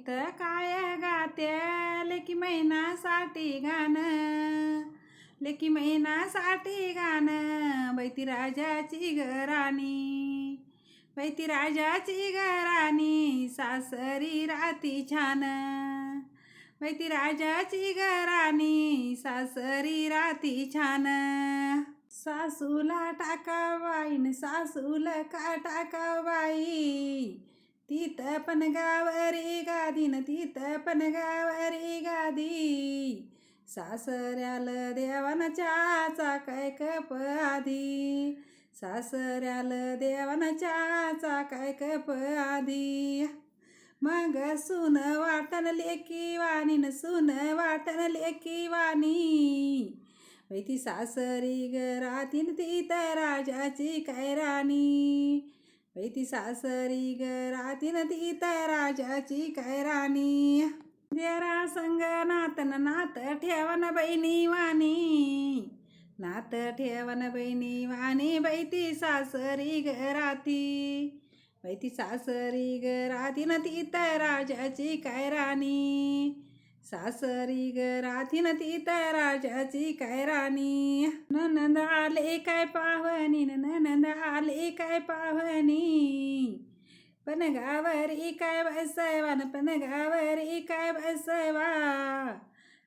गीत काय गात्या लेकी महिनासाठी गाणं? लेकी महिनासाठी गाणं? बैती राजाची घराणी बैती राजाची घराणी सासरी राती छान. बैती राजाची घराणी सासरी राती छान. सासूला टाका बाईन सासूला का टाका बाई तिथं पण गावरी गादीन तिथं पण गावरी गादी सासऱ्याल देवान चहाचा काय कप आधी सासऱ्याल देवान चहाचा काय कप आधी मग सुन वाटन लेकी वाणी न सुन वाटन लेकी वाणी. वैती सासरी गरातीन ती तर राजाची काय राणी. ती सासरी घरातीन ती तर राजाची काय राणी? देरा संग नातन नात ठेवन बहिणी वाणी. नात ठेवन बहिणी वाणी बैती सासरी घराती बैती सासरी घरातीन ती तर राजाची काय राणी? सासरी घरातीन ती तर राजाची काय राणी? ननंद आले काय पावनी? ननंद आले काय पावनी? पण गावर काय बसवा न पण गावर काय बसवा?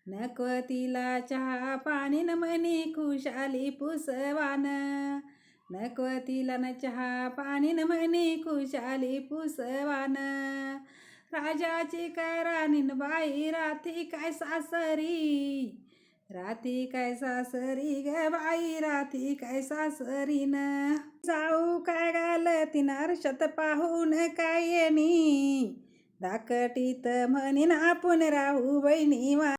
नको तिला चहा पाणी न म्हणी खुशाली पुसवान. नको तिला न चहा पाणी न म्हणी खुशाली पुसवान. राजाची काय राणीन बाई राती काय सासरी? राती काय सासरी ग बाई राती काय सासरीन? जाऊ काय घाल तिन पाहून काय येणी दाकटीत म्हणीन आपण राहू बहिणी वा